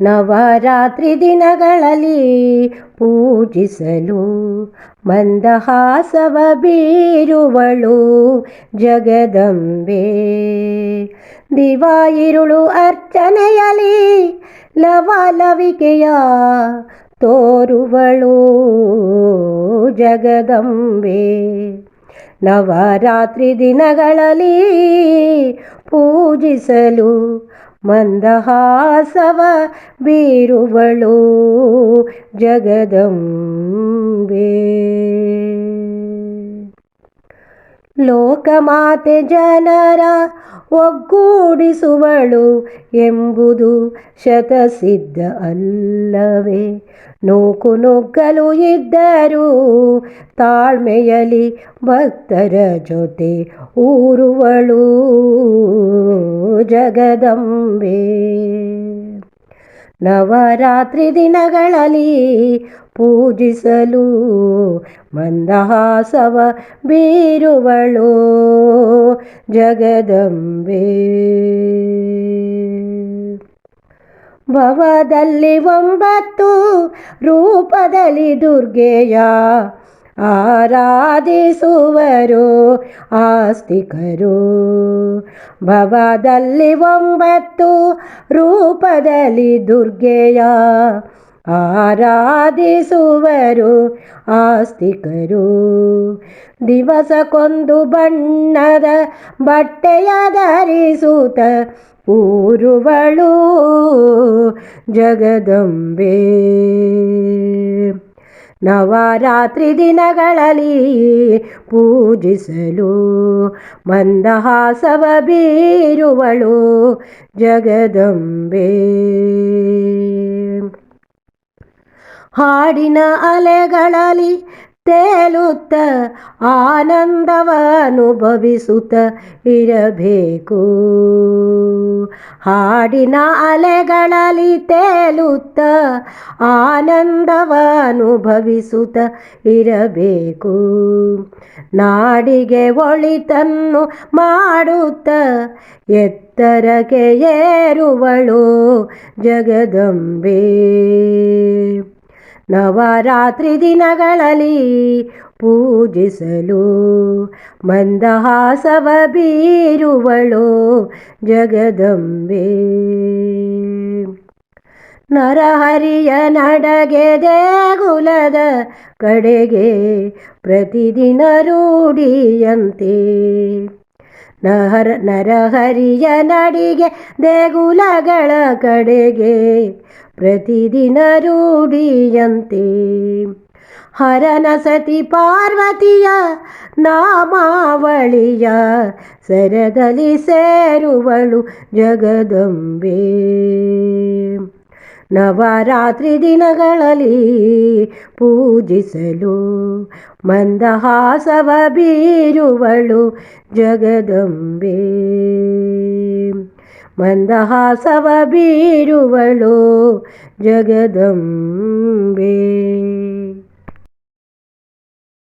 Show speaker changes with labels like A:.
A: ನವರಾತ್ರಿ ದಿನಗಳಲ್ಲಿ ಪೂಜಿಸಲು ಮಂದಹಾಸವ ಬೀರುವಳು ಜಗದಂಬೆ. ದಿವಾಯಿರುಳು ಅರ್ಚನೆಯಲಿ ಲವಲವಿಕೆಯ ತೋರುವಳು ಜಗದಂಬೆ. ನವರಾತ್ರಿ ದಿನಗಳಲ್ಲಿ ಪೂಜಿಸಲು ಮಂದಹಾಸವ ಬೀರುವಳು ಜಗದಂಬೆ. ಲೋಕಮಾತೆ ಜನರ ಒಗ್ಗೂಡಿಸುವಳು ಎಂಬುದು ಶತಸಿದ್ಧ ಅಲ್ಲವೇ. ನೂಕು ನುಗ್ಗಲು ಇದ್ದರೂ. ತಾಳ್ಮೆಯಲಿ ಭಕ್ತರ ಜೊತೆ ಊರುವಳು ಜಗದಂಬೆ. ನವರಾತ್ರಿ ದಿನಗಳಲ್ಲಿ ಪೂಜಿಸಲು ಮಂದಹಾಸವ ಬೀರುವಳು ಜಗದಂಬೆ. ಭವದಲ್ಲಿ ಒಂಬತ್ತು ರೂಪದಲ್ಲಿ ದುರ್ಗೆಯ ಆರಾಧಿಸುವರು ಆಸ್ತಿಕರು. ಭವದಲ್ಲಿ ಒಂಬತ್ತು ರೂಪದಲ್ಲಿ ದುರ್ಗೆಯ ಆರಾಧಿಸುವರು ಆಸ್ತಿಕರು. ದಿವಸಕ್ಕೊಂದು ಬಣ್ಣದ ಬಟ್ಟೆಯ ಧರಿಸುತ್ತ ಊರುವಳು ಜಗದಂಬೆ. ನವರಾತ್ರಿ ದಿನಗಳಲ್ಲಿ ಪೂಜಿಸಲು ಮಂದಹಾಸವ ಬೀರುವಳು ಜಗದಂಬೆ. ಹಾಡಿನ ಅಲೆಗಳಲ್ಲಿ ತೇಲುತ್ತ ಆನಂದವನುಭವಿಸುತ್ತ ಇರಬೇಕು. ಹಾಡಿನ ಅಲೆಗಳಲ್ಲಿ ತೇಲುತ್ತ ಆನಂದವನುಭವಿಸುತ್ತ ಇರಬೇಕು. ನಾಡಿಗೆ ಒಳಿತನ್ನು ಮಾಡುತ್ತ ಎತ್ತರಕ್ಕೆ ಏರುವಳು ಜಗದಂಬೆ. ನವರಾತ್ರಿ ದಿನಗಳಲ್ಲಿ ಪೂಜಿಸಲು ಮಂದಹಾಸವ ಬೀರುವಳು ಜಗದಂಬೆ. ನರಹರಿಯ ನಡಗೆ ದೇಗುಲದ ಕಡೆಗೆ ಪ್ರತಿದಿನ ರೂಢಿಯಂತೆ. ನಹರ ನರಹರಿಯ ನಡಿಗೆ ದೇಗುಲಗಳ ಕಡೆಗೆ ಪ್ರತಿದಿನ ರೂಢಿಯಂತೆ. ಹರನ ಸತಿ ಪಾರ್ವತಿಯ ನಾಮಾವಳಿಯ ಸರದಲ್ಲಿ ಸೇರುವಳು ಜಗದಂಬೆ. ನವರಾತ್ರಿ ದಿನಗಳಲ್ಲಿ ಪೂಜಿಸಲು ಮಂದಹಾಸವ ಬೀರುವಳು ಜಗದಂಬೆ. ಮಂದಹಾಸವ ಬೀರುವಳು ಜಗದಂಬೆ.